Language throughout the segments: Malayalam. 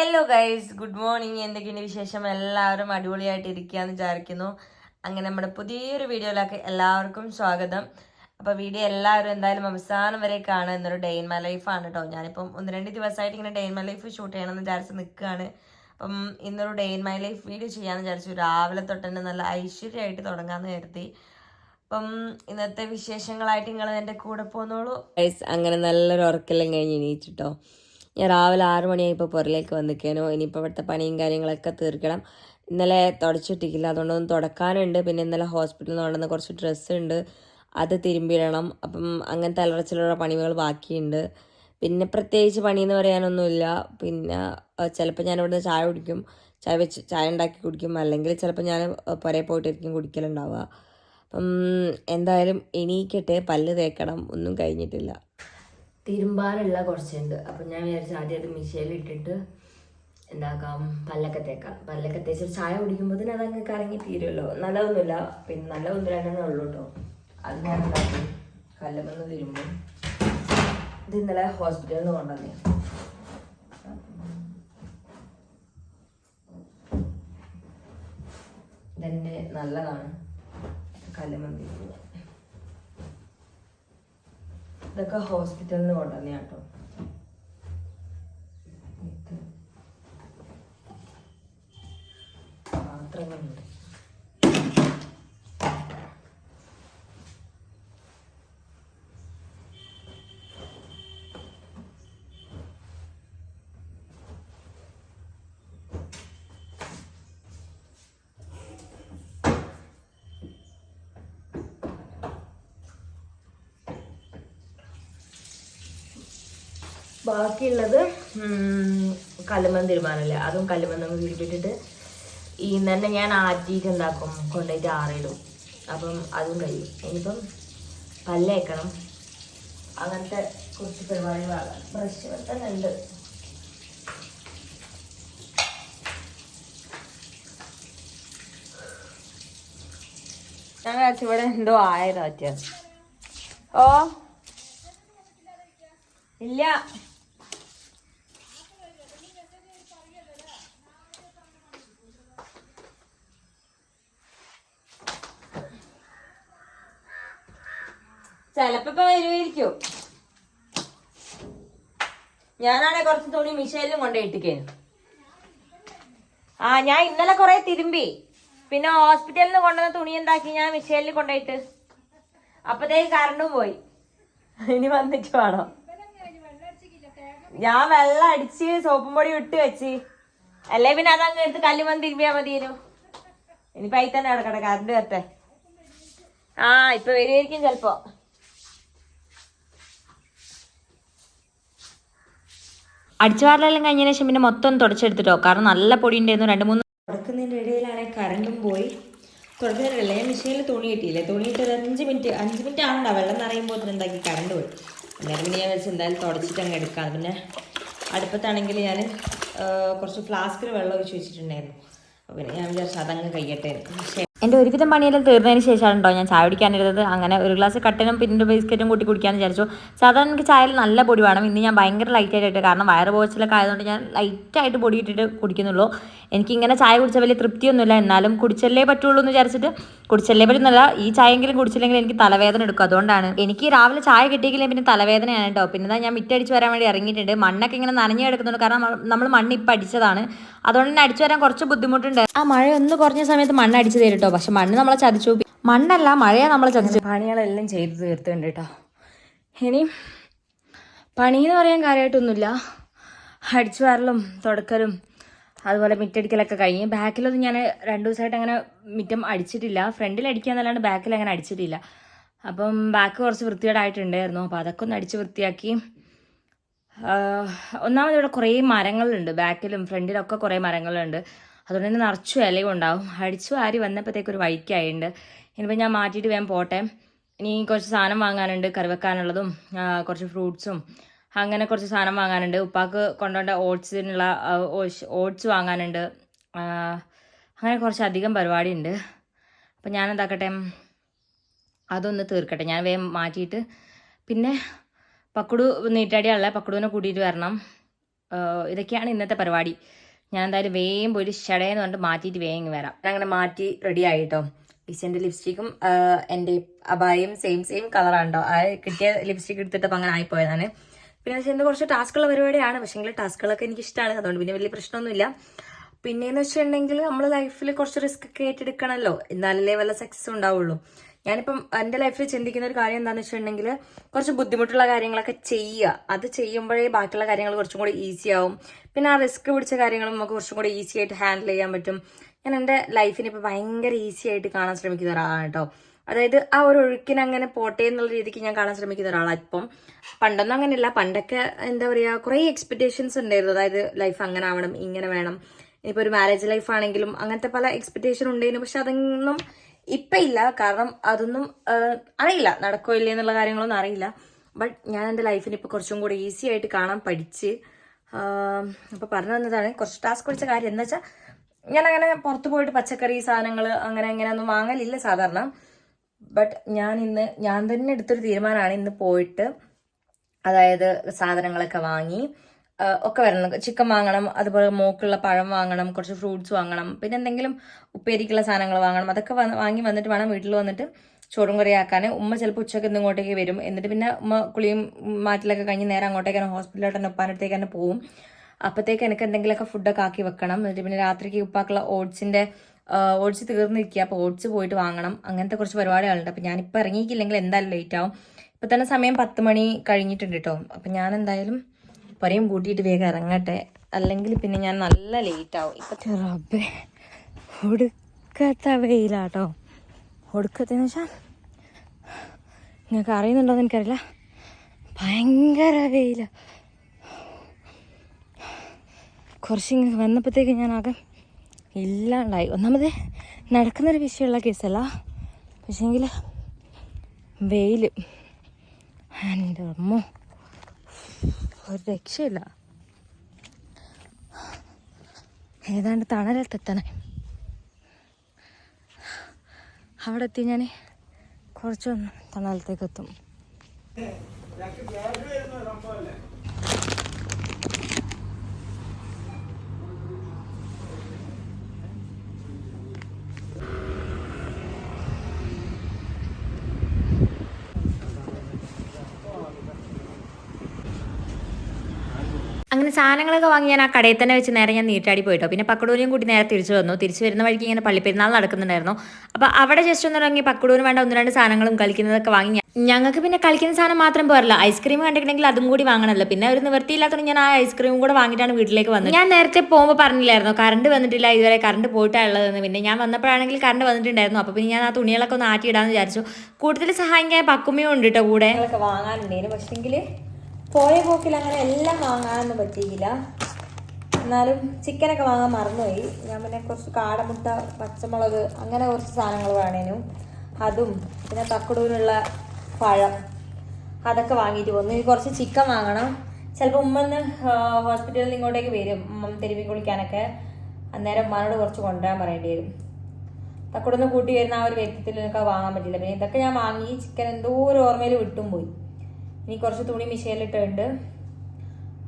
ഹലോ ഗൈസ് ഗുഡ് മോർണിംഗ് എന്തൊക്കെയുണ്ട് വിശേഷം? എല്ലാവരും അടിപൊളിയായിട്ട് ഇരിക്കുകയെന്ന് വിചാരിക്കുന്നു. അങ്ങനെ നമ്മുടെ പുതിയൊരു വീഡിയോയിലേക്ക് എല്ലാവർക്കും സ്വാഗതം. അപ്പോൾ വീഡിയോ എല്ലാവരും എന്തായാലും അവസാനം വരെ കാണുക എന്നൊരു ഡേ ഇൻ മൈ ലൈഫാണ് കേട്ടോ ഞാനിപ്പം ഒന്ന് രണ്ട് ദിവസമായിട്ട് ഇങ്ങനെ day in my life shoot ചെയ്യണമെന്ന് വിചാരിച്ച് നിൽക്കുകയാണ്. അപ്പം ഇന്നൊരു day in my life video ചെയ്യാമെന്ന് വിചാരിച്ചു. രാവിലെ തൊട്ട് തന്നെ നല്ല ഐശ്വര്യമായിട്ട് തുടങ്ങാമെന്ന് കരുതി. അപ്പം ഇന്നത്തെ വിശേഷങ്ങളായിട്ട് നിങ്ങൾ എന്റെ കൂടെ പോന്നോളൂ അങ്ങനെ നല്ലൊരു ഉറക്കെല്ലാം കഴിഞ്ഞ് എണീച്ചിട്ടോ ഞാൻ രാവിലെ ആറ് മണിയായപ്പോൾ പുറലേക്ക് വന്നിക്കേനു. ഇനിയിപ്പോൾ ഇവിടുത്തെ പണിയും കാര്യങ്ങളൊക്കെ തീർക്കണം. ഇന്നലെ തുടച്ചിട്ടിക്കില്ല അതുകൊണ്ടൊന്നും തുടക്കാനുണ്ട്. പിന്നെ ഇന്നലെ ഹോസ്പിറ്റലിൽ നിന്ന് കൊണ്ടുവന്ന കുറച്ച് ഡ്രസ്സ് ഉണ്ട്. അത് തിരുമ്പിടണം അപ്പം അങ്ങനത്തെ അലറച്ചിലുള്ള പണികൾ ബാക്കിയുണ്ട്. പിന്നെ പ്രത്യേകിച്ച് പണിയെന്ന് പറയാനൊന്നുമില്ല. പിന്നെ ചിലപ്പോൾ ഞാൻ ഇവിടുന്ന് ചായ കുടിക്കും. ചായ വെച്ച് ചായ ഉണ്ടാക്കി കുടിക്കും. അല്ലെങ്കിൽ ചിലപ്പോൾ ഞാൻ പുറേ പോയിട്ടായിരിക്കും കുടിക്കലുണ്ടാവുക. അപ്പം എന്തായാലും എണീക്കട്ടെ. പല്ല് തേക്കണം. ഒന്നും കഴിഞ്ഞിട്ടില്ല. തിരുമ്പാനുള്ള കുറച്ചുണ്ട്. അപ്പം ഞാൻ വിചാരിച്ചു ആദ്യം അത് മിഷയിൽ ഇട്ടിട്ട് എന്താക്കാം? പല്ലൊക്കെ തേക്കാം. പല്ലൊക്കെ തേച്ച് ചായ കുടിക്കുമ്പോൾ അതങ്ങ് കറങ്ങി തീരുമല്ലോ നല്ലതൊന്നുമില്ല. പിന്നെ നല്ല ഒന്നും തന്നെ ഉള്ളൂ കേട്ടോ അത് ഞാൻ എന്താക്കും കല്ലമെന്ന് തിരുമ്പും. ഇത് ഇന്നലെ ഹോസ്പിറ്റലിൽ നിന്ന് കൊണ്ടുവന്നേ. ഇതെന്റെ നല്ലതാണ്. കല്ലമെന്ന് തിരുമ്പുക. ഇതൊക്കെ ഹോസ്പിറ്റലിൽ നിന്ന് കൊണ്ടുവന്ന കേട്ടോ. പാത്രങ്ങളുണ്ട്. ബാക്കിയുള്ളത് കല്ലുമന്ന് തീരുമാനമില്ല അതും കല്ലുമന്ന് വീട്ടിട്ടിട്ട് ഈ തന്നെ ഞാൻ ആറ്റിയിട്ട് എന്താക്കും? കൊണ്ടുപോയിട്ട് ആറിയിടും അപ്പം അതും കഴിയും. ഇനിയിപ്പം പല്ലേക്കണം. അങ്ങനത്തെ കുറച്ച് പരിപാടികളാണ്. ബ്രഷ് തന്നെ ഉണ്ട് ഞാൻ ഇവിടെ എന്തോ ആയതാ ഓ? ഇല്ല. ചെലപ്പോ ഇപ്പൊ വരുമായിരിക്കും ഞാനാണെ കുറച്ച് തുണി മിഷേലും കൊണ്ടുപോയിട്ടിക്കേനു ആ ഞാൻ ഇന്നലെ കുറെ തിരുമ്പി. പിന്നെ ഹോസ്പിറ്റലിൽ നിന്ന് കൊണ്ടുവന്ന തുണി എന്താക്കി ഞാൻ മിഷേലിൽ കൊണ്ടുപോയിട്ട് അപ്പത്തേക്ക് കറണ്ടും പോയി. ഇനി വന്നിട്ട് വേണോ. ഞാൻ വെള്ളം അടിച്ച് സോപ്പും പൊടി ഇട്ട് വെച്ച്. അല്ലേ പിന്നെ അതങ്ങ് എടുത്ത് കല്ലുമന്ന് തിരുമ്പിയാ മതിയേനു. ഇനിയിപ്പോ അതിൽ തന്നെ കിടക്കട്ടെ കറണ്ട് വരട്ടെ. ആ ഇപ്പൊ വരുമായിരിക്കും ചെലപ്പോ. അടിച്ചുവാരലെല്ലാം കഴിഞ്ഞതിന് ശേഷം പിന്നെ മൊത്തം തുടച്ചെടുത്തിട്ടോ. കാരണം നല്ല പൊടി ഉണ്ടായിരുന്നു രണ്ട് മൂന്ന് തുടക്കുന്നതിന്റെ ഇടയിലാണെങ്കിൽ കറണ്ടും പോയി. തുടക്കുന്നതിനല്ലേ മെഷീനിൽ തുണി കിട്ടിയില്ലേ. തുണി ഇട്ട് ഒരു അഞ്ച് മിനിറ്റ് അഞ്ച് മിനിറ്റ് ആണോ വെള്ളം നിറയുമ്പോൾ എന്താക്കി? കറണ്ട് പോയി. അന്നേരം പിന്നെ ഞാൻ വെച്ച് എന്തായാലും തുടച്ചിട്ട് അങ്ങ് എടുക്കാം പിന്നെ അടുപ്പത്താണെങ്കിൽ ഞാൻ കുറച്ച് ഫ്ലാസ്കിൽ വെള്ളം ഒഴിച്ച് വെച്ചിട്ടുണ്ടായിരുന്നു. അപ്പോൾ പിന്നെ ഞാൻ വിചാരിച്ചു അതങ്ങ് കഴിയട്ടെ എന്റെ ഒരുവിധം പണിയെല്ലാം തീർന്നതിന് ശേഷമാണ് കേട്ടോ ഞാൻ ചായ കുടിക്കാനിരുന്നത് അങ്ങനെ ഒരു ഗ്ലാസ് കട്ടനും പിന്നെ ബിസ്ക്കറ്റും കൂട്ടി കുടിക്കാമെന്ന് വിചാരിച്ചു. സാധാരണ എനിക്ക് ചായയിൽ നല്ല പൊടി വേണം. ഇന്ന് ഞാൻ ഭയങ്കര ലൈറ്റ് ആയിട്ട് കാരണം വയറ് പോച്ചിലൊക്കെ ആയതുകൊണ്ട് ഞാൻ ലൈറ്റായിട്ട് പൊടി ഇട്ടിട്ട് കുടിക്കുന്നുള്ളൂ. എനിക്കിങ്ങനെ ചായ കുടിച്ചാൽ വലിയ തൃപ്തിയൊന്നുമില്ല. എന്നാലും കുടിച്ചല്ലേ പറ്റുള്ളൂ എന്ന് വിചാരിച്ചിട്ട് കുടിച്ചല്ലേ പറ്റുന്നില്ല ഈ ചായയെങ്കിലും കുടിച്ചില്ലെങ്കിൽ എനിക്ക് തലവേദന എടുക്കും. അതുകൊണ്ടാണ് എനിക്ക് രാവിലെ ചായ കിട്ടിയെങ്കിലും പിന്നെ തലവേദനയാണ് കേട്ടോ. പിന്നെ ഞാൻ മിറ്റടിച്ച് വരാൻ വേണ്ടി ഇറങ്ങിയിട്ടുണ്ട്. മണ്ണൊക്കെ ഇങ്ങനെ നനഞ്ഞു കിടക്കുന്നുണ്ട്. കാരണം നമ്മൾ മണ്ണ് ഇപ്പം അടിച്ചതാണ്. അതുകൊണ്ട് തന്നെ അടിച്ചു വരാൻ കുറച്ച് ബുദ്ധിമുട്ടുണ്ട്. ആ മഴ ഒന്ന് കുറഞ്ഞ സമയത്ത് മണ്ണ് തരും പക്ഷെ മണ്ണ് നമ്മളെ ചതിച്ചു. മണ്ണല്ല മഴയാ നമ്മളെ ചതിച്ചു. പണികളെല്ലാം ചെയ്തു തീർത്തുണ്ട് കേട്ടോ. ഇനി പണി എന്ന് പറയാൻ കാര്യമായിട്ടൊന്നുമില്ല. അടിച്ചു വാരലും തുടക്കലും അതുപോലെ മിറ്റടിക്കലൊക്കെ കഴിഞ്ഞ് ബാക്കിലൊന്നും ഞാൻ രണ്ട് ദിവസമായിട്ട് അങ്ങനെ മിറ്റം അടിച്ചിട്ടില്ല. ഫ്രണ്ടിൽ അടിക്കാന്നല്ലാണ്ട് ബാക്കിൽ അങ്ങനെ അടിച്ചിട്ടില്ല. അപ്പം ബാക്ക് കുറച്ച് വൃത്തികേടായിട്ടുണ്ടായിരുന്നു. അപ്പോൾ അതൊക്കെ ഒന്ന് അടിച്ച് വൃത്തിയാക്കി ഒന്നാമത് ഇവിടെ കുറേ മരങ്ങളുണ്ട്. ബാക്കിലും ഫ്രണ്ടിലൊക്കെ കുറേ മരങ്ങളുണ്ട്. അതുകൊണ്ട് തന്നെ നിറച്ചു ഇലയും ഉണ്ടാവും അടിച്ചു ആരി വന്നപ്പോഴത്തേക്ക് ഒരു വഴിക്കായിട്ടുണ്ട് ഇനിയിപ്പോൾ ഞാൻ മാറ്റിയിട്ട് വേഗം പോട്ടെ. ഇനി കുറച്ച് സാധനം വാങ്ങാനുണ്ട് കറിവെക്കാനുള്ളതും കുറച്ച് ഫ്രൂട്ട്സും. അങ്ങനെ കുറച്ച് സാധനം വാങ്ങാനുണ്ട്. ഉപ്പാക്ക് കൊണ്ടുപോകേണ്ട ഓട്സിനുള്ള ഓട്സ് വാങ്ങാനുണ്ട്. അങ്ങനെ കുറച്ച് അധികം പരിപാടി ഉണ്ട് അപ്പം ഞാൻ എന്താക്കട്ടെ അതൊന്ന് തീർക്കട്ടെ. ഞാൻ വേഗം മാറ്റിയിട്ട് പിന്നെ പക്കുടു നീറ്റാടിയാണല്ലേ പക്കുടുവിനെ കൂട്ടിയിട്ട് വരണം. ഇതൊക്കെയാണ് ഇന്നത്തെ പരിപാടി. ഞാൻ എന്തായാലും വേഗം പോയിട്ട് ഷടയെന്ന് പറഞ്ഞിട്ട് മാറ്റിയിട്ട് വേഗം വരാം. ഞാൻ അങ്ങനെ മാറ്റി റെഡി ആയിട്ടോ. ലിസിന്റെ ലിപ്സ്റ്റിക്കും എന്റെ അബായും സെയിം സെയിം കളറാണ് കേട്ടോ ആ കിട്ടിയ ലിപ്സ്റ്റിക് എടുത്തിട്ട് അങ്ങനെ ആയിപ്പോയതാണ് പിന്നെ വെച്ചാൽ എന്റെ കുറച്ച് ടാസ്കുള്ള പരിപാടിയാണ്. പക്ഷേങ്കിൽ ടാസ്കുകളൊക്കെ എനിക്ക് ഇഷ്ടമാണ് അതുകൊണ്ട് പിന്നെ വലിയ പ്രശ്നമൊന്നുമില്ല. പിന്നെയെന്ന് വെച്ചിട്ടുണ്ടെങ്കിൽ നമ്മൾ ലൈഫിൽ കുറച്ച് റിസ്ക് ഒക്കെ ഏറ്റെടുക്കണമല്ലോ എന്നാലല്ലേ വല്ല സക്സസ് ഉണ്ടാവുള്ളൂ. ഞാനിപ്പം എന്റെ ലൈഫിൽ ചിന്തിക്കുന്ന ഒരു കാര്യം എന്താണെന്ന് വെച്ചിട്ടുണ്ടെങ്കിൽ കുറച്ച് ബുദ്ധിമുട്ടുള്ള കാര്യങ്ങളൊക്കെ ചെയ്യുക. അത് ചെയ്യുമ്പോഴേ ബാക്കിയുള്ള കാര്യങ്ങൾ കുറച്ചും കൂടി ഈസി ആവും. പിന്നെ ആ റിസ്ക് പിടിച്ച കാര്യങ്ങളും നമുക്ക് കുറച്ചും കൂടി ഈസി ആയിട്ട് ഹാൻഡിൽ ചെയ്യാൻ പറ്റും. ഞാൻ എന്റെ ലൈഫിനെ ഇപ്പോൾ ഭയങ്കര ഈസി ആയിട്ട് കാണാൻ ശ്രമിക്കുന്ന ഒരാളാണ് കേട്ടോ. അതായത് ആ ഒരു ഒഴുക്കിന് അങ്ങനെ പോട്ടെ എന്നുള്ള രീതിക്ക് ഞാൻ കാണാൻ ശ്രമിക്കുന്ന ഒരാളാണ് ഇപ്പം. പണ്ടൊന്നും അങ്ങനെയല്ല. പണ്ടൊക്കെ എന്താ പറയുക കുറേ എക്സ്പെക്റ്റേഷൻസ് ഉണ്ടായിരുന്നു. അതായത് ലൈഫ് അങ്ങനെ ആവണം ഇങ്ങനെ വേണം. ഇനിയിപ്പോൾ ഒരു മാരേജ് ലൈഫ് ആണെങ്കിലും അങ്ങനത്തെ പല എക്സ്പെക്റ്റേഷൻ ഉണ്ടായിരുന്നു. പക്ഷെ അതൊന്നും ഇപ്പം ഇല്ല കാരണം അതൊന്നും അറിയില്ല നടക്കോ ഇല്ലേ എന്നുള്ള കാര്യങ്ങളൊന്നും അറിയില്ല. ബട്ട് ഞാൻ എന്റെ ലൈഫിന് ഇപ്പോൾ കുറച്ചും കൂടി ഈസി ആയിട്ട് കാണാൻ പഠിച്ച് അപ്പോൾ പറഞ്ഞു തന്നതാണ് കുറച്ച് ടാസ്ക് പിടിച്ച കാര്യം എന്താ വെച്ചാൽ ഞാൻ അങ്ങനെ പുറത്ത് പോയിട്ട് പച്ചക്കറി സാധനങ്ങൾ അങ്ങനെ അങ്ങനെയൊന്നും വാങ്ങലില്ല സാധാരണ. ബട്ട് ഞാൻ ഇന്ന് ഞാൻ തന്നെ എടുത്തൊരു തീരുമാനമാണ് ഇന്ന് പോയിട്ട് അതായത് സാധനങ്ങളൊക്കെ വാങ്ങി ഒക്കെ വരണം. ചിക്കൻ വാങ്ങണം അതുപോലെ മോക്കുള്ള പഴം വാങ്ങണം കുറച്ച് ഫ്രൂട്ട്സ് വാങ്ങണം പിന്നെ എന്തെങ്കിലും ഉപ്പേരിക്കുള്ള സാധനങ്ങൾ വാങ്ങണം. അതൊക്കെ വാങ്ങി വന്നിട്ട് വേണം വീട്ടിൽ വന്നിട്ട് ചോറും കറി ആക്കാൻ ഉമ്മ ചിലപ്പോൾ ഉച്ചയ്ക്ക് ഇന്ന് ഇങ്ങോട്ടേക്ക് വരും. എന്നിട്ട് പിന്നെ ഉമ്മ കുളിയും മാറ്റിലൊക്കെ കഴിഞ്ഞ് നേരെ തന്നെ ഹോസ്പിറ്റലിലോട്ട് തന്നെ ഉപ്പാനടുത്തേക്ക് തന്നെ പോവും. അപ്പോഴത്തേക്ക് എനിക്ക് എന്തെങ്കിലുമൊക്കെ ഫുഡൊക്കെ ആക്കി വെക്കണം. എന്നിട്ട് പിന്നെ രാത്രിക്ക് ഉപ്പാക്കുള്ള ഓട്സിന്റെ ഓട്സ് തീർന്നിരിക്കുക. അപ്പോൾ ഓട്സ് പോയിട്ട് വാങ്ങണം. അങ്ങനത്തെ കുറച്ച് പരിപാടികളുണ്ട്. അപ്പോൾ ഞാനിപ്പോൾ ഇറങ്ങിയിട്ടില്ലെങ്കിൽ എന്തായാലും ലേറ്റ് ആവും. ഇപ്പം തന്നെ സമയം പത്ത് മണി കഴിഞ്ഞിട്ടുണ്ട് കേട്ടോ. അപ്പം ഞാൻ എന്തായാലും പുരയും പൂട്ടിയിട്ട് വേഗം ഇറങ്ങട്ടെ. അല്ലെങ്കിൽ പിന്നെ ഞാൻ നല്ല ലേറ്റ് ആവും. ഇപ്പം റബ്ബേ ഒടുക്കത്തെ വെയിലാട്ടോ. ഒടുക്കത്തെന്ന് വെച്ചാൽ നിങ്ങൾക്ക് അറിയുന്നുണ്ടോയെന്ന് എനിക്കറിയില്ല. ഭയങ്കര വെയില. കുറച്ചിങ്ങ് വന്നപ്പോഴത്തേക്ക് ഞാൻ ആകെ ഇല്ലാണ്ടായി. ഒന്നാമത് നടക്കുന്നൊരു വിഷയമുള്ള കേസല്ല. പക്ഷേങ്കിൽ വെയിൽ എന്റെ അമ്മോ. ഒരു രക്ഷയില്ല. ഏതാണ്ട് തണലത്തെത്തണേ. അവിടെ എത്തി ഞാൻ കുറച്ചൊന്ന് തണലത്തേക്ക് എത്തും അങ്ങനെ സാധനങ്ങളൊക്കെ വാങ്ങി ഞാൻ ആ കടയിൽ തന്നെ വെച്ച് നേരെ ഞാൻ നീട്ടാടി പോയിട്ടോ. പിന്നെ പക്കടൂരിയും കൂട്ടി നേരെ തിരിച്ചു വന്നു. തിരിച്ചു വരുന്ന വഴിക്ക് ഇങ്ങനെ പള്ളിപ്പെരുന്നാൾ നടക്കുന്നുണ്ടായിരുന്നു. അപ്പോൾ അവിടെ ജസ്റ്റ് ഒന്ന് ഇറങ്ങി പക്കടൂരിന് വേണ്ട ഒന്ന് രണ്ട് സാധനങ്ങളും കളിക്കുന്നതൊക്കെ വാങ്ങി ഞങ്ങൾക്ക് പിന്നെ കളിക്കുന്ന സാധനം മാത്രം പോരല്ല. ഐസ്ക്രീം കണ്ടിട്ടുണ്ടെങ്കിൽ അതും കൂടി വാങ്ങണമല്ലോ പിന്നെ ഒരു നിവൃത്തിയില്ലാത്തതുകൊണ്ട് ഞാൻ ആ ഐസ്ക്രീം കൂടെ വാങ്ങിയിട്ടാണ് വീട്ടിലേക്ക് വന്നത്. ഞാൻ നേരത്തെ പോകുമ്പോൾ പറഞ്ഞില്ലായിരുന്നു? കറണ്ട് വന്നിട്ടില്ല ഇതുവരെ കറണ്ട് പോയിട്ടുള്ളതെന്ന് പിന്നെ ഞാൻ വന്നപ്പോഴാണെങ്കിൽ കറണ്ട് വന്നിട്ടുണ്ടായിരുന്നു. അപ്പോൾ പിന്നെ ഞാൻ ആ തുണികളൊക്കെ ഒന്ന് ആറ്റിയിടാന്ന് വിചാരിച്ചു. കൂടുതൽ സഹായിക്കാൻ പക്കുമ്മയും ഉണ്ട് കേട്ടോ കൂടെ. വാങ്ങാനുണ്ടായിരുന്നു പക്ഷെങ്കിൽ പോയ പോക്കിൽ അങ്ങനെ എല്ലാം വാങ്ങാനൊന്നും പറ്റിയില്ല. എന്നാലും ചിക്കനൊക്കെ വാങ്ങാൻ മറന്നുപോയി. ഞാൻ പിന്നെ കുറച്ച് കാടമുട്ട പച്ചമുളക് അങ്ങനെ കുറച്ച് സാധനങ്ങൾ വേണേനു അതും പിന്നെ തക്കടൂരിനുള്ള പഴം അതൊക്കെ വാങ്ങിയിട്ട് പോന്നു ഇനി കുറച്ച് ചിക്കൻ വാങ്ങണം. ചിലപ്പോൾ ഉമ്മന്ന് ഹോസ്പിറ്റലിൽ ഇങ്ങോട്ടേക്ക് വരും. ഉമ്മ തിരുമ്പി കുളിക്കാനൊക്കെ. അന്നേരം ഉമ്മാനോട് കുറച്ച് കൊണ്ടുവരാൻ പറയേണ്ടി വരും. തക്കടൊന്ന് കൂട്ടി വരുന്ന ആ ഒരു വ്യക്തിത്വത്തിൽ എനിക്ക് വാങ്ങാൻ പറ്റില്ല പിന്നെ ഇതൊക്കെ ഞാൻ വാങ്ങി ചിക്കൻ എന്തോ ഒരു ഓർമ്മയിൽ വിട്ടും പോയി. ഇനി കുറച്ച് തുണി മിഷയിലിട്ടുണ്ട്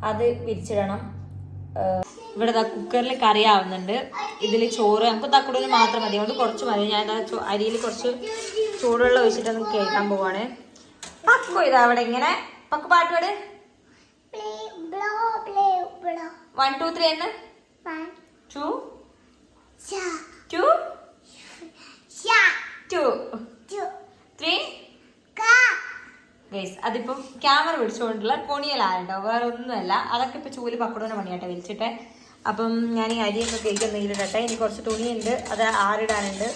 അത് വിരിച്ചിടണം. ഇവിടെ ദാ കുക്കറിൽ കറി ആവുന്നുണ്ട്. ഇതിൽ ചോറ് നമുക്ക് തക്കടൂന് മാത്രം മതി. അതുകൊണ്ട് കുറച്ച് മതി. ഞാൻ അരിയിൽ കുറച്ച് ചൂടുവെള്ളം ഒഴിച്ചിട്ട് നമുക്ക് കേൾക്കാൻ പോവാണ്. പക്കു ഇതാ അവിടെ ഇങ്ങനെ. പക്കു പാട്ട് പാട്. വൺ ടു ത്രീ എന്ന്? Two two two three guys അതിപ്പം ക്യാമറ പിടിച്ചുകൊണ്ടുള്ള പൊണിയലാണ് കേട്ടോ വേറെ ഒന്നുമല്ല അതൊക്കെ ഇപ്പം ചൂൽ പക്കടോനെ പണിയാട്ടെ വലിച്ചിട്ടെ അപ്പം ഞാൻ ഈ അരിയൊക്കെ കേക്ക് നീലിടട്ടെ ഇനി കുറച്ച് തുണിയുണ്ട്. അത് ആറിടാനുണ്ട്.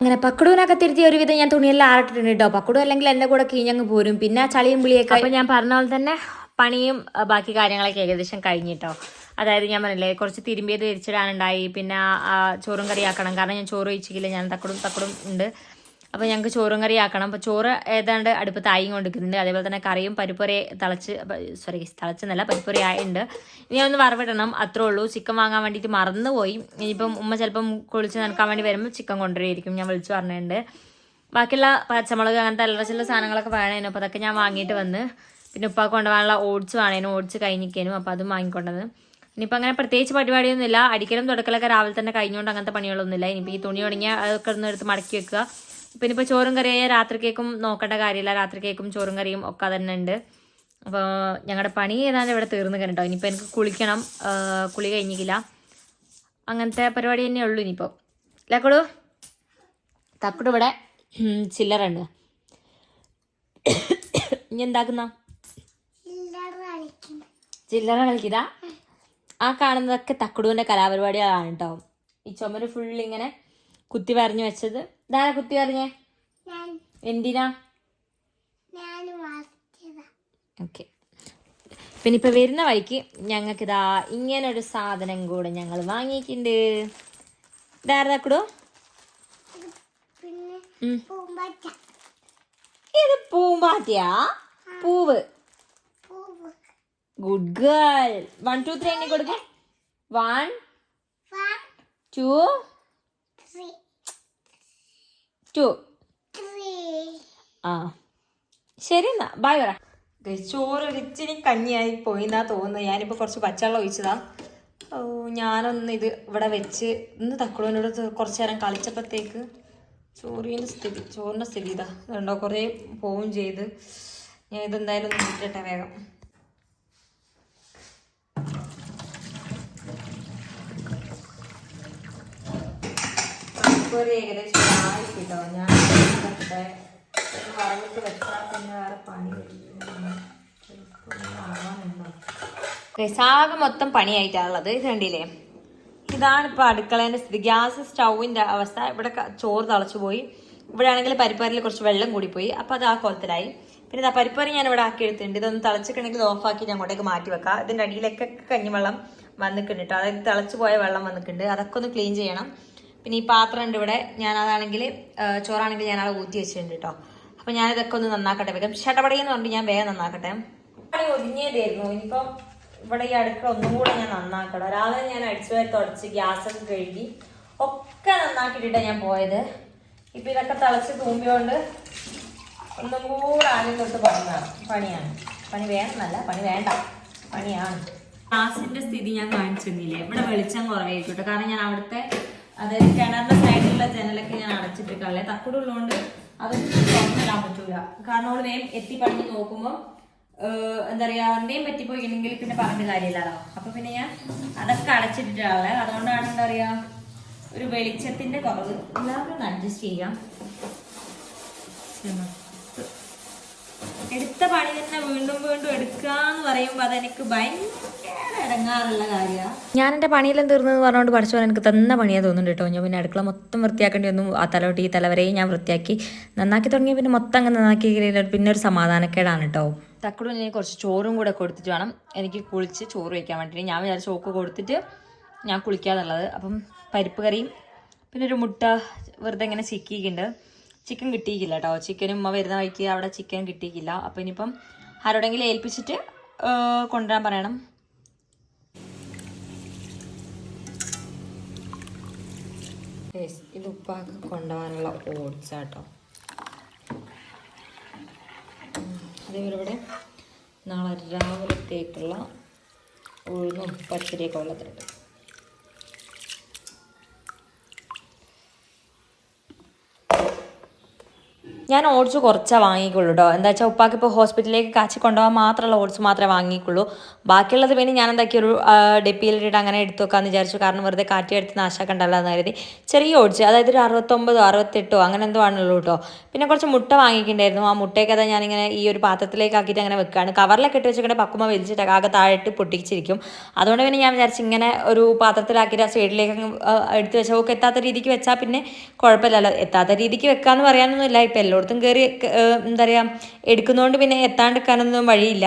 അങ്ങനെ പക്കടൂനൊക്കെ തിരുത്തി ഒരുവിധം ഞാൻ തുണിയെല്ലാം ആറിട്ടിട്ടുണ്ട് കേട്ടോ പക്കടു അല്ലെങ്കിൽ എന്റെ കൂടെ കീഞ്ഞങ്ങ് പോരും. പിന്നെ ചളിയും പുളിയൊക്കെ അപ്പോൾ ഞാൻ പറഞ്ഞ പോലെ തന്നെ പണിയും ബാക്കി കാര്യങ്ങളൊക്കെ ഏകദേശം കഴിഞ്ഞിട്ടോ അതായത് ഞാൻ പറഞ്ഞില്ലേ കുറച്ച് തിരുമ്പിയത് തിരിച്ചിടാനുണ്ടായി പിന്നെ ചോറും കറിയാക്കണം. കാരണം ഞാൻ ചോറ് ഒഴിച്ചില്ല ഞാൻ തക്കടും തക്കടും ഉണ്ട്. അപ്പോൾ ഞങ്ങൾക്ക് ചോറും കറി ആക്കണം. അപ്പോൾ ചോറ് ഏതാണ്ട് അടുപ്പത്ത് ആയി കൊണ്ടിരിക്കുന്നുണ്ട്. അതേപോലെ തന്നെ കറിയും പരിപ്പുറി തിളച്ച് സോറി തിളച്ചെന്നല്ല പരിപ്പുറി ആയുണ്ട് ഇനി ഒന്ന് വറവിടണം. അത്രേ ഉള്ളൂ. ചിക്കൻ വാങ്ങാൻ വേണ്ടിയിട്ട് മറന്നുപോയി. ഇനിയിപ്പം ഉമ്മ ചിലപ്പം കുളിച്ച് നടക്കാൻ വേണ്ടി വരുമ്പോൾ ചിക്കൻ കൊണ്ടുവരുമായിരിക്കും ഞാൻ വിളിച്ചു പറഞ്ഞിട്ടുണ്ട്. ബാക്കിയുള്ള പച്ചമുളക് അങ്ങനത്തെ അല്ലറ ചില സാധനങ്ങളൊക്കെ വേണേനു. അപ്പോൾ അതൊക്കെ ഞാൻ വാങ്ങിയിട്ട് വന്ന് പിന്നെ ഉപ്പാക്ക് കൊണ്ടുപോകാനുള്ള ഓട്സ് വേണേനും. ഓട്സ് കഴിഞ്ഞിരിക്കാനും. അപ്പോൾ അതും വാങ്ങിക്കൊണ്ടത് ഇനിയിപ്പോൾ അങ്ങനെ പ്രത്യേകിച്ച് പരിപാടിയൊന്നുമില്ല. അടിക്കലും തുടക്കലൊക്കെ രാവിലെ തന്നെ കഴിഞ്ഞുകൊണ്ട് അങ്ങനത്തെ പണികളൊന്നുമില്ല. ഇനിയിപ്പോൾ ഈ തുണി ഉണങ്ങിയ അതൊക്കെ ഒന്ന് എടുത്ത് മടക്കി വെക്കുക. ഇപ്പം ഇപ്പോൾ ചോറും കറിയായ രാത്രിക്കേക്കും നോക്കേണ്ട കാര്യമില്ല. രാത്രിക്കേക്കും ചോറും കറിയും ഒക്കെ തന്നെ ഉണ്ട്. അപ്പോൾ ഞങ്ങളുടെ പണി ഏതാണ്ട് ഇവിടെ തീർന്നു കണ്ടോ ഇനിയിപ്പോൾ എനിക്ക് കുളിക്കണം. കുളി കഴിഞ്ഞിക്കില്ല. അങ്ങനത്തെ പരിപാടി തന്നെ ഉള്ളൂ ഇനിയിപ്പോൾ ലക്കോളൂ തക്കുടു ഇവിടെ. ചില്ലറുണ്ട് ഇനി എന്താക്കുന്ന? ചില്ലറ കളിക്കുക ആ കാണുന്നതൊക്കെ തക്കടുവിന്റെ കലാപരിപാടികളാണ് കേട്ടോ ഈ ചുമര് ഫുള്ളിങ്ങനെ കുത്തി വരഞ്ഞു വെച്ചത്. ഇതാരാ കുത്തി പറഞ്ഞേ? എന്തിനാ? ഓക്കെ. പിന്നെ ഇപ്പൊ വരുന്ന വഴിക്ക് ഞങ്ങൾക്ക് ഇതാ ഇങ്ങനെ ഒരു സാധനം കൂടെ ഞങ്ങൾ വാങ്ങിയിട്ടുണ്ട്. ഇതാരതാക്കൂടോ. ഇത് പൂമ്പാറ്റയാ? പൂവ്. Good girl one two three എണ്ണി കൊടുക്ക വൺ ടു ടു ആ. ശരി എന്നാ. ബൈ പറ. ചോറ് ഒരിച്ചിരി കഞ്ഞിയായി പോയി എന്നാ തോന്നുന്നത് ഞാനിപ്പോൾ കുറച്ച് പച്ചവെള്ളം ഒഴിച്ചതാ. ഓ ഞാനൊന്ന് ഇത് ഇവിടെ വെച്ച് ഇന്ന് തക്കളോനോട് കുറച്ച് നേരം കളിച്ചപ്പോഴത്തേക്ക് ചോറിന്റെ സ്ഥിതി ചോറിന്റെ സ്ഥിതി ഇതാ ഇതുണ്ടോ കുറേ പോവും ചെയ്ത്. ഞാൻ ഇതെന്തായാലും ഒന്ന് വിട്ടിട്ടെ വേഗം. ഒരു ഏകദേശം ആയി കിട്ടോ. ഞാൻ ആകെ മൊത്തം പണിയായിട്ടാണുള്ളത്. ഇത് കണ്ടില്ലേ? ഇതാണ് ഇപ്പൊ അടുക്കളേന്റെ സ്ഥിതി. ഗ്യാസ് സ്റ്റൗവിന്റെ അവസ്ഥ. ഇവിടെ ചോറ് തളച്ചുപോയി ഇവിടെ ആണെങ്കിൽ പരിപ്പറിൽ കുറച്ച് വെള്ളം കൂടിപ്പോയി. അപ്പോൾ അത് ആ കോലത്തിലായി. പിന്നെ ഇതാ പരിപ്പറി ഞാൻ ഇവിടെ ആക്കി എടുത്തിട്ടുണ്ട് ഇതൊന്ന് തിളച്ചിട്ടുണ്ടെങ്കിൽ ഓഫ് ആക്കി ഞാൻ അങ്ങോട്ടേക്ക് മാറ്റി വെക്കാം. ഇതിന്റെ അടിയിലൊക്കെ കഞ്ഞിവെള്ളം വന്നിട്ടുണ്ട് കേട്ടോ അതായത് തിളച്ചു പോയ വെള്ളം വന്നിട്ടുണ്ട്. അതൊക്കെ ഒന്ന് ക്ലീൻ ചെയ്യണം. പിന്നെ ഈ പാത്രം ഉണ്ട് ഇവിടെ. ഞാൻ അതാണെങ്കിൽ ചോറാണെങ്കിൽ ഞാൻ അവിടെ ഊറ്റി വെച്ചിട്ടുണ്ട് കേട്ടോ അപ്പൊ ഞാനിതൊക്കെ ഒന്ന് നന്നാക്കട്ടെ. വേഗം ചടപടയെന്ന് പറഞ്ഞിട്ട് ഞാൻ വേഗം നന്നാക്കട്ടെ. പണി ഒതുങ്ങിയതായിരുന്നു ഇനിയിപ്പം ഇവിടെ ഈ അടുക്കള ഒന്നും കൂടെ ഞാൻ നന്നാക്കണം. രാവിലെ ഞാൻ അടിച്ചു വരെ തുടച്ച് ഗ്യാസൊക്കെ കഴുകി ഒക്കെ നന്നാക്കിയിട്ടാണ് ഞാൻ പോയത്. ഇപ്പൊ ഇതൊക്കെ തിളച്ച് തൂമ്പിയോണ്ട് ഒന്നും കൂടെ ആദ്യം തൊട്ട് പറഞ്ഞതാണ് പണിയാണ്. പണി വേണമെന്നല്ല പണി വേണ്ട. പണിയാണ്. ഗ്യാസിന്റെ സ്ഥിതി ഞാൻ കാണിച്ചിരുന്നില്ല? ഇവിടെ വെളിച്ചം കുറവായിരിക്കും കേട്ടോ കാരണം ഞാൻ അവിടുത്തെ അതായത് കിണറിന്റെ സൈഡിലുള്ള ജനലൊക്കെ ഞാൻ അടച്ചിട്ട് അടച്ചിട്ടിട്ടല്ലേ തക്കുടുള്ളതുകൊണ്ട് അത് തുറന്നിടാൻ പറ്റൂല. കാരണം അവൾ വേഗം എത്തി പണിഞ്ഞ് നോക്കുമ്പോൾ എന്താ പറയാ എന്തെയും പറ്റിപ്പോയില്ലെങ്കിൽ പിന്നെ പറഞ്ഞ കാര്യമില്ലല്ലോ. അപ്പൊ പിന്നെ ഞാൻ അതൊക്കെ അടച്ചിട്ടിട്ടാളെ അതുകൊണ്ടാണ് എന്താ പറയാ ഒരു വെളിച്ചത്തിന്റെ കുറവ്. എല്ലാവരും ഒന്ന് അഡ്ജസ്റ്റ് ചെയ്യാം. എടുത്ത പണി തന്നെ വീണ്ടും വീണ്ടും എടുക്കാന്ന് പറയുമ്പോ അതെനിക്ക് ഭയങ്കര ഇടങ്ങാറുള്ള കാര്യമാണ് ഞാൻ എന്റെ പണിയെല്ലാം തീർന്നെന്ന് പറഞ്ഞുകൊണ്ട് പഠിച്ചു എനിക്ക് തന്ന പണിയാ തോന്നുന്നുണ്ട് കേട്ടോ ഞാൻ പിന്നെ അടുക്കള മൊത്തം വൃത്തിയാക്കേണ്ടി വന്നു. ആ തലോട്ട് ഈ തലവരെയും ഞാൻ വൃത്തിയാക്കി നന്നാക്കി തുടങ്ങി പിന്നെ മൊത്തം അങ്ങ് നന്നാക്കി പിന്നെ ഒരു സമാധാനക്കേടാണ് കേട്ടോ തക്കുടും ഞാൻ കുറച്ച് ചോറും കൂടെ കൊടുത്തിട്ട് വേണം. എനിക്ക് കുളിച്ച് ചോറ് വയ്ക്കാൻ വേണ്ടിയിട്ട് ഞാൻ വിചാരിച്ച ചോക്ക് കൊടുത്തിട്ട് ഞാൻ കുളിക്കാന്നുള്ളത്. അപ്പം പരിപ്പ് കറിയും പിന്നെ ഒരു മുട്ട വെറുതെ ഇങ്ങനെ ചിക്കിയിട്ടുണ്ട്. ചിക്കൻ കിട്ടിയിക്കില്ല കേട്ടോ ചിക്കനും ഉമ്മ വരുന്ന വഴിക്ക് അവിടെ ചിക്കൻ കിട്ടിയിക്കില്ല അപ്പം ഇനിയിപ്പം ആരോടെങ്കിലും ഏൽപ്പിച്ചിട്ട് കൊണ്ടുവരാൻ പറയണം. ഇത് ഉപ്പാക്ക് കൊണ്ടുപോകാനുള്ള ഓട്സ് കേട്ടോ അതേപോലെ നാളെ രാവിലത്തേക്കുള്ള ഉഴുന്നും പച്ചരിയൊക്കെ വെള്ളത്തിലിട്ട് ഞാൻ ഓട്സ് കുറച്ചാണ് വാങ്ങിക്കുള്ളൂ കേട്ടോ എന്താ വെച്ചാൽ ഉപ്പാക്ക് ഇപ്പോൾ ഹോസ്പിറ്റലിലേക്ക് കാച്ചി കൊണ്ടുപോകാൻ മാത്രമുള്ള ഓട്സ് മാത്രമേ വാങ്ങിക്കുള്ളൂ. ബാക്കിയുള്ളത് പിന്നെ ഞാൻ എന്താക്കി ഒരു ഡെപ്പിയിലിട്ടിട്ട് അങ്ങനെ എടുത്തു വെക്കാമെന്ന് വിചാരിച്ചു. കാരണം വെറുതെ കാറ്റി എടുത്ത് നാശാക്കണ്ടല്ലോ എന്ന് കരുതി. ചെറിയ ഓട്സ് അതായത് ഒരു അറുപത്തൊമ്പതോ അറുപത്തെട്ടോ അങ്ങനെ എന്തോ ആണുള്ളൂ കേട്ടോ പിന്നെ കുറച്ച് മുട്ട വാങ്ങിയിട്ടുണ്ടായിരുന്നു. ആ മുട്ടയൊക്കെ അതാ ഞാനിങ്ങനെ ഈ ഒരു പാത്രത്തിലേക്ക് ആക്കിയിട്ട് അങ്ങനെ വെക്കുകയാണ് കവറിലൊക്കെ ഇട്ട് വെച്ചിട്ട് പക്കുമ്പോൾ വലിച്ചിട്ട് ആകെ താഴെട്ട് പൊട്ടിച്ചിരിക്കും. അതുകൊണ്ട് പിന്നെ ഞാൻ വിചാരിച്ചു ഇങ്ങനെ ഒരു പാത്രത്തിലാക്കിയിട്ട് ആ സൈഡിലേക്ക് എടുത്ത് വെച്ചാൽ ഓക്കെ എത്താത്ത രീതിക്ക് വെച്ചാൽ പിന്നെ കുഴപ്പമില്ലല്ലോ. എത്താത്ത രീതിക്ക് വെക്കാന്ന് പറയാനൊന്നുമില്ല ഇപ്പം എല്ലായിടത്തും കയറി എന്താ പറയുക എടുക്കുന്നതുകൊണ്ട് പിന്നെ എത്താണ്ടിരിക്കാനൊന്നും വഴിയില്ല.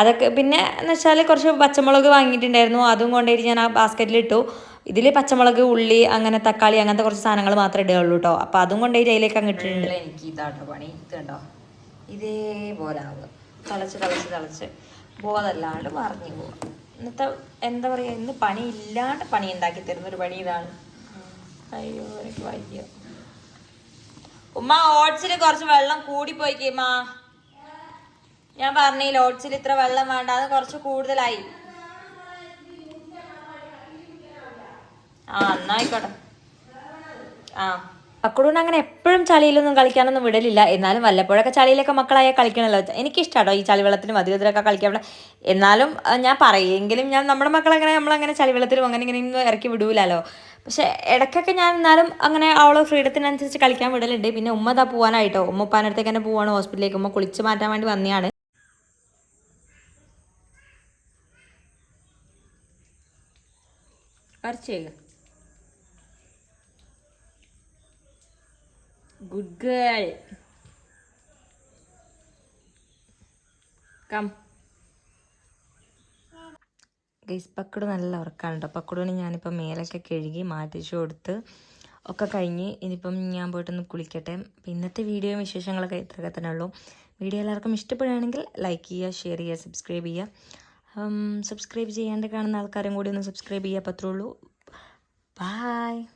അതൊക്കെ പിന്നെ എന്ന് വെച്ചാൽ കുറച്ച് പച്ചമുളക് വാങ്ങിയിട്ടുണ്ടായിരുന്നു. അതും കൊണ്ടുപോയിട്ട് ഞാൻ ആ ബാസ്ക്കറ്റിലിട്ടു ഇതിൽ പച്ചമുളക് ഉള്ളി അങ്ങനെ തക്കാളി അങ്ങനത്തെ കുറച്ച് സാധനങ്ങൾ മാത്രമേ ഇടുകയുള്ളൂ കേട്ടോ അപ്പോൾ അതും കൊണ്ടുപോയി അതിലേക്ക് അങ്ങ് ഇട്ടിട്ടുണ്ട്. വെള്ളം എനിക്ക് ഇതാട്ടോ പണി. ഇത് കണ്ടോ? ഇതേപോലെ ആവുക. തിളച്ച് തിളച്ച് തിളച്ച്. ബോധമല്ലാണ്ട് മറിഞ്ഞു പോവുക. ഇന്നത്തെ എന്താ പറയുക ഇന്ന് പണി ഇല്ലാണ്ട് പണി ഉണ്ടാക്കി തരുന്നൊരു പണി ഇതാണ്. അയ്യോ എനിക്ക് വയ്യ. ഉമ്മ ഓട്സിൽ കുറച്ച് വെള്ളം കൂടിപ്പോയി കേമാ ഞാൻ പറഞ്ഞില്ല ഓട്സിൽ ഇത്ര വെള്ളം വേണ്ട അത് കുറച്ച് കൂടുതലായി. ആ എന്നായിക്കോട്ടെ. ആ. പക്കടൂന് അങ്ങനെ എപ്പോഴും ചളിയിലൊന്നും കളിക്കാനൊന്നും വിടലില്ല. എന്നാലും വല്ലപ്പോഴൊക്കെ ചളിയിലൊക്കെ മക്കളായ കളിക്കണമല്ലോ എനിക്കിഷ്ടമാട്ടോ ഈ ചളിവെള്ളത്തിലും അതിലൊക്കെ കളിക്കാൻ. എന്നാലും ഞാൻ പറയെങ്കിലും ഞാൻ നമ്മുടെ മക്കളങ്ങനെ നമ്മളങ്ങനെ ചളിവെള്ളത്തിലും അങ്ങനെ ഇങ്ങനെ ഇറക്കി വിടൂലല്ലോ പക്ഷെ ഇടയ്ക്കൊക്കെ ഞാൻ എന്നാലും അങ്ങനെ അവളെ ഫ്രീഡത്തിനനുസരിച്ച് കളിക്കാൻ വിടലുണ്ട്. പിന്നെ ഉമ്മ ഇതാ പോകാനായിട്ടോ ഉമ്മ ഉപ്പാനടുത്തേക്ക് തന്നെ പോവാണ് ഹോസ്പിറ്റലിലേക്ക്. ഉമ്മ കുളിച്ച് മാറ്റാൻ വേണ്ടി വരച്ചേ ഗുഡ് ഗേൾ. കം. ഗൈസ് പക്കടു നല്ല ഉറക്കാണ് കേട്ടോ പക്കടുവിന് ഞാനിപ്പോൾ മേലൊക്കെ കഴുകി മാറ്റിച്ചു കൊടുത്ത് ഒക്കെ കഴിഞ്ഞ് ഇനിയിപ്പം ഞാൻ പോയിട്ടൊന്ന് കുളിക്കട്ടെ. ഇന്നത്തെ വീഡിയോ വിശേഷങ്ങളൊക്കെ ഇത്രയൊക്കെ തന്നെ ഉള്ളൂ. വീഡിയോ എല്ലാവർക്കും ഇഷ്ടപ്പെടുകയാണെങ്കിൽ ലൈക്ക് ചെയ്യുക ഷെയർ ചെയ്യുക സബ്സ്ക്രൈബ് ചെയ്യുക. സബ്സ്ക്രൈബ് ചെയ്യാണ്ട് കാണുന്ന ആൾക്കാരും കൂടി ഒന്ന് സബ്സ്ക്രൈബ് ചെയ്യുക പത്രമുള്ളൂ ബായ്